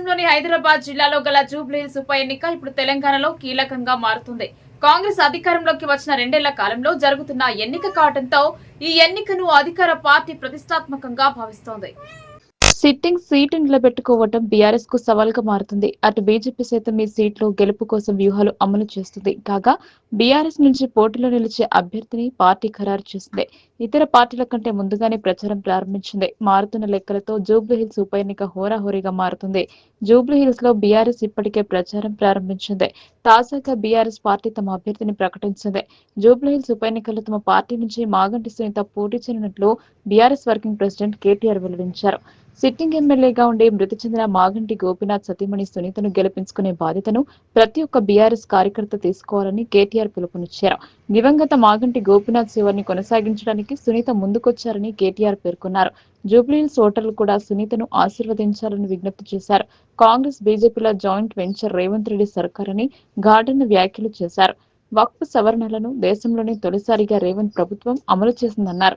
రాష్ట్రంలోని హైదరాబాద్ జిల్లాలో గల జూబ్లీహిల్స్ ఉప ఎన్నిక ఇప్పుడు తెలంగాణలో కీలకంగా మారుతుంది. కాంగ్రెస్ అధికారంలోకి వచ్చిన రెండేళ్ళ కాలంలో జరుగుతున్న ఎన్నిక కావడంతో ఈ ఎన్నికను అధికార పార్టీ ప్రతిష్టాత్మకంగా భావిస్తోంది. సిట్టింగ్ సీటు నిలబెట్టుకోవడం బీఆర్ఎస్కు సవాల్గా మారుతుంది. అటు బీజేపీ సైతం ఈ సీట్లో గెలుపు కోసం వ్యూహాలు అమలు చేస్తుంది. కాగా బీఆర్ఎస్ నుంచి పోటీలో నిలిచే అభ్యర్థిని పార్టీ ఖరారు చేసింది. ఇతర పార్టీల కంటే ముందుగానే ప్రచారం ప్రారంభించింది. మారుతున్న లెక్కలతో జూబ్లీహిల్స్ ఉప ఎన్నిక హోరాహోరీగా మారుతుంది. జూబ్లీహిల్స్లో బీఆర్ఎస్ ఇప్పటికే ప్రచారం ప్రారంభించింది. తాజాగా బీఆర్ఎస్ పార్టీ తమ అభ్యర్థిని ప్రకటించింది. జూబ్లీహిల్స్ ఉప ఎన్నికల్లో తమ పార్టీ నుంచి మాగంటి సునీత పోటీ చేయనున్నట్లు బీఆర్ఎస్ వర్కింగ్ ప్రెసిడెంట్ కేటీఆర్ వెల్లడించారు. సిట్టింగ్ ఎమ్మెల్యేగా ఉండి మృతి చెందిన మాగంటి గోపీనాథ్ సతీమణి సునీతను గెలిపించుకునే బాధ్యతను ప్రతి ఒక్క బీఆర్ఎస్ కార్యకర్త తీసుకోవాలని కేటీఆర్ పిలుపునిచ్చారు. దివంగత మాగంటి గోపినాథ్ శివర్ని కొనసాగించడానికి సునీత ముందుకొచ్చారని కేటీఆర్ పేర్కొన్నారు. జూబ్లీహిల్స్ ఓటర్లు కూడా సునీతను ఆశీర్వదించాలని విజ్ఞప్తి చేశారు. కాంగ్రెస్ బీజేపీల జాయింట్ వెంచర్ రేవంత్ రెడ్డి సర్కారని అని ఘాటన వ్యాఖ్యలు చేశారు. వక్ఫ్ సవరణలను దేశంలోనే తొలిసారిగా రేవంత్ ప్రభుత్వం అమలు చేసిందన్నారు.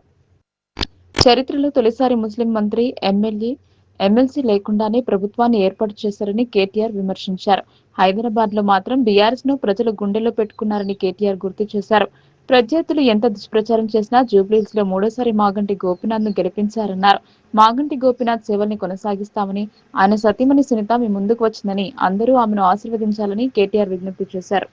చరిత్రలో తొలిసారి ముస్లిం మంత్రి ఎమ్మెల్యే ఎమ్మెల్సీ లేకుండానే ప్రభుత్వాన్ని ఏర్పాటు చేశారని కేటీఆర్ విమర్శించారు. హైదరాబాద్లో మాత్రం బీఆర్ఎస్ను ప్రజలు గుండెల్లో పెట్టుకున్నారని కేటీఆర్ గుర్తు చేశారు. ప్రత్యర్థులు ఎంత దుష్ప్రచారం చేసినా జూబ్లీస్లో మూడోసారి మాగంటి గోపినాథ్ను గెలిపించారన్నారు. మాగంటి గోపినాథ్ సేవల్ని కొనసాగిస్తామని ఆయన సతీమణి సునీత మీ ముందుకు వచ్చిందని అందరూ ఆమెను ఆశీర్వదించాలని కేటీఆర్ విజ్ఞప్తి చేశారు.